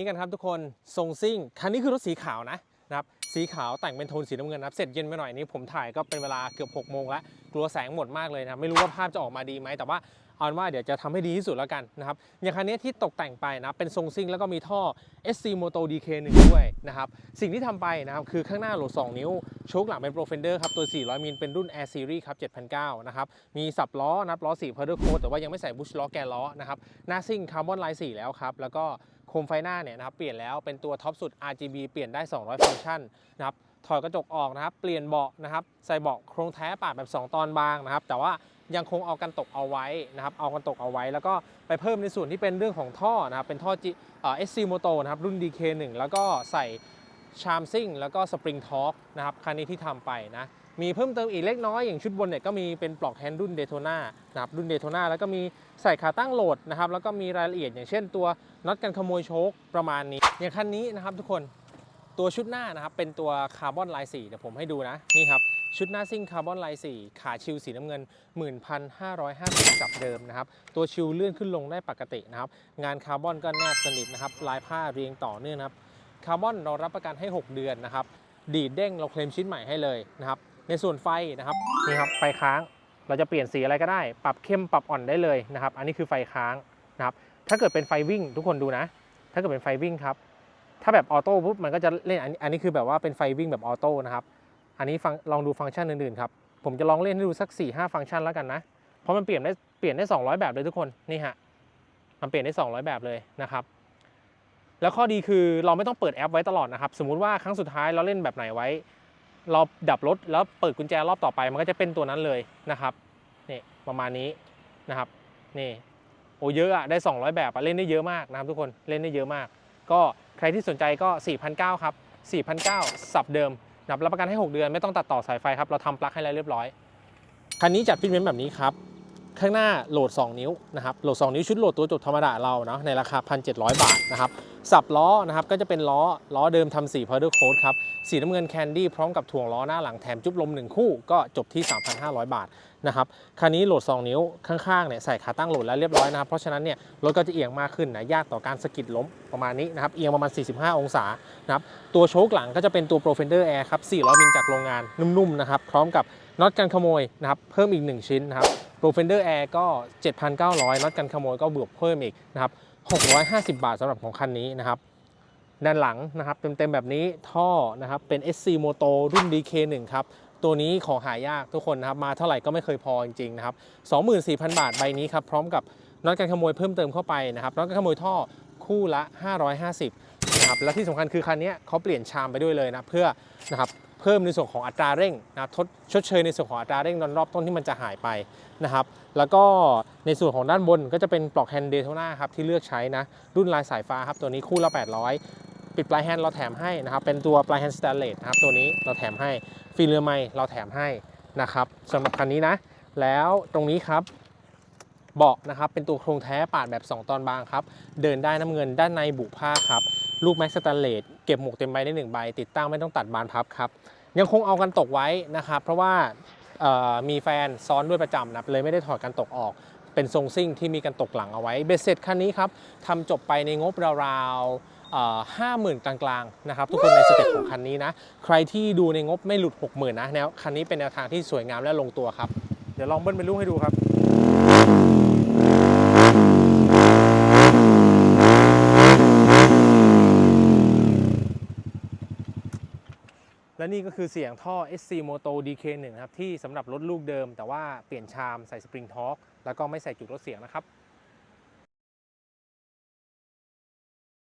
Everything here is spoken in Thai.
นี่กันครับทุกคนทรงซิ่งคันนี้คือรถสีขาวนะนะครับสีขาวแต่งเป็นโทนสีน้ำเงินนะครับเสร็จเย็นไปหน่อยนี้ผมถ่ายก็เป็นเวลาเกือบ6โมงแล้วกลัวแสงหมดมากเลยนะไม่รู้ว่าภาพจะออกมาดีไหมแต่ว่าเอาเป็นว่าเดี๋ยวจะทำให้ดีที่สุดแล้วกันนะครับอย่างคันนี้ที่ตกแต่งไปนะเป็นทรงซิ่งแล้วก็มีท่อ SC Moto DK1 ด้วยนะครับสิ่งที่ทำไปนะครับคือข้างหน้าโหลด 2 นิ้วโชคหลังเป็น Pro Fender ครับตัว 400 มิลเป็นรุ่น Air Series ครับ7,900นะครับมีสับล้อนับล้อ4 Powder Coat แต่ว่ายังไม่ใส่บุชล้อแกนล้อนะครับหน้าซิ่งคาร์บอนไลน์4แล้วครับแล้วก็ โคมไฟหน้าเนี่ยนะครับเปลี่ยนแล้วเป็นตัวท็อปสุด RGB เปลี่ยนได้ 200 ฟังก์ชันนะครับถอดกระจกออกนะครับ เปลี่ยนเบาะนะครับ ใส่เบาะโครงแท้ปาดแบบ 2 ตอนบางนะครับ แต่ว่ายังคงเอากันตกเอาไว้นะครับ เอากันตกเอาไว้ แล้วก็ไปเพิ่มในส่วนที่เป็นเรื่องของท่อนะครับ เป็นท่อ G เอ่อ SC Moto นะครับ รุ่น DK1 แล้วก็ใส่ชามซิ่งแล้วก็สปริงทอร์กนะครับ คันนี้ที่ทำไปนะ มีเพิ่มเติมอีกเล็กน้อยอย่างชุดบนเนี่ยก็มีเป็นปลอกแฮนด์รุ่นเดโ t นานะครับรุ่นเดโ t นาแล้วก็มีใส่ขาตั้งโหลดนะครับแล้วก็มีรายละเอียดอย่างเช่นตัวน็อตกันขโมยโชคประมาณนี้ อย่างคันนี้นะครับทุกคนตัวชุดหน้านะครับเป็นตัวคาร์บอนลายสีเดี๋ยวผมให้ดูนะนี่ครับชุดหน้าซิ่งคาร์บอนลายสีขาชิลสีน้ำเงิน 11,550จับเดิมนะครับตัวชิลเลื่อนขึ้นลงได้ปกตินะครับงานคาร์บอนก็แนบสนิทนะครับลายผ้าเรียงต่อเนื่องนะครับคาร์บอนเรารับประกันให้ 6 เดือนนะครับดีดเด้งเราเคลมชิ้นใหม่ให้เลยนะครับ ในส่วนไฟนะครับนี่ครับไฟค้างเราจะเปลี่ยนสีอะไรก็ได้ ปรับเข้มปรับอ่อนได้เลยนะครับ อันนี้คือไฟค้างนะครับ ถ้าเกิดเป็นไฟวิ่งทุกคนดูนะ ถ้าเกิดเป็นไฟวิ่งครับ ถ้าแบบออโต้ปุ๊บมันก็จะเล่นอันนี้อันนี้คือแบบว่าเป็นไฟวิ่งแบบออโต้นะครับ อันนี้ฟังลองดูฟังก์ชันอื่นๆครับ ผมจะลองเล่นให้ดูสัก4 5ฟังก์ชันแล้วกันนะ เพราะมันเปลี่ยนได้เปลี่ยนได้ 200 แบบเลยทุกคน นี่ฮะ มันเปลี่ยนได้ 200 แบบเลยนะครับ แล้วข้อดีคือเราไม่ต้องเปิดแอปไว้ตลอดนะครับ สมมุติว่าครั้งสุดท้ายเราเล่นแบบไหนไว้ เราดับรถแล้วเปิดกุญแจรอบต่อไปมันก็จะเป็นตัวนั้นเลยนะครับนี่ประมาณนี้นะครับนี่โอ้เยอะอะได้ 200 แบบอะเล่นได้เยอะมากนะครับทุกคนเล่นได้เยอะมาก ก็ใครที่สนใจก็ 4,900ครับ4,900สับเดิมนับรับประกันให้ 6 เดือนไม่ต้องตัดต่อสายไฟครับ เราทำปลั๊กให้แล้วเรียบร้อย คันนี้จัดฟิตเมนต์แบบนี้ครับ ข้างหน้าโหลด 2 นิ้วนะครับโหลด 2 นิ้วชุดโหลดตัวจบธรรมดาเราเนาะในราคา 1,700 บาทนะครับ สับล้อนะครับก็จะเป็นล้อล้อเดิมทำสี powder coat ครับสีน้ำเงินแคนดี้พร้อมกับถ่วงล้อหน้าหลังแถมจุ๊บลม 1 คู่ก็จบที่ 3,500 บาทนะครับคันนี้โหลด 2 นิ้วข้างๆเนี่ยใส่ขาตั้งโหลดแล้วเรียบร้อยนะครับเพราะฉะนั้นเนี่ยรถก็จะเอียงมากขึ้นนะยากต่อการสกิดล้มประมาณนี้นะครับเอียงประมาณ 45 องศานะครับตัวโช๊คหลังก็จะเป็นตัว Pro Fender Air ครับ400มิลจากโรงงานนุ่มๆนะครับพร้อมกับน็อตกันขโมยนะครับเพิ่มอีก 1 ชิ้นนะครับ Pro Fender Air ก็ 7,900น็อตกันขโมยก็บวกเพิ่มอีกนะครับ650 บาทสำหรับของคันนี้นะครับ ด้านหลังนะครับเต็มๆแบบนี้ท่อนะครับเป็น SC Moto รุ่น DK1 ครับ ตัวนี้ของหายากทุกคนนะครับ มาเท่าไหร่ก็ไม่เคยพอจริงๆนะครับ 24,000 บาทใบนี้ครับ พร้อมกับน็อตการขโมยเพิ่มเติมเข้าไปนะครับน็อตการขโมยท่อคู่ละ 550นะครับและที่สำคัญคือคันนี้เขาเปลี่ยนชามไปด้วยเลยนะเพื่อนะครับ เพิ่มในส่วนของอัตราเร่งนะครับทดชดเชยในส่วนของอัตราเร่งตอนรอบต้นที่มันจะหายไปนะครับ แล้วก็ในส่วนของด้านบนก็จะเป็นปลอกแฮนด์เดโทน่าครับที่เลือกใช้นะรุ่นลายสายฟ้าครับตัวนี้คู่ละ 800 ปิดปลายแฮนด์เราแถมให้นะครับเป็นตัวปลายแฮนด์สแตนเลสครับตัวนี้เราแถมให้ฟิลเลอร์ไมเราแถมให้นะครับสำหรับคันนี้นะ แล้วตรงนี้ครับเบาะนะครับเป็นตัวโครงแท้ปาดแบบ 2 ตอนบางครับ เดินได้น้ำเงินด้านในบุผ้าครับ ลูกแม็กสแตนเลส ก็บหมวกเต็มใบได้หนึ่งใบติดตั้งไม่ต้องตัดบานพับครับยังคงเอากันตกไว้นะครับเพราะว่ามีแฟนซ้อนด้วยประจำนะเลยไม่ได้ถอดกันตกออก เป็นทรงซิ่งที่มีกันตกหลังเอาไว้เบสเซ็ตคันนี้ครับทำจบไปในงบราวๆห้าหมื่นกลางๆนะครับทุกคนในสเต็ปของคันนี้นะใครที่ดูในงบไม่หลุด 60,000นะแนวคันนี้เป็นแนวทางที่สวยงามและลงตัวครับ เดี๋ยวลองเบิ้ลเป็นลูกให้ดูครับ และนี่ก็คือเสียงท่อ SC Moto DK1 ครับที่สำหรับรถลูกเดิม แต่ว่าเปลี่ยนชามใส่สปริงทอร์กแล้วก็ไม่ใส่จุดลดเสียงนะครับ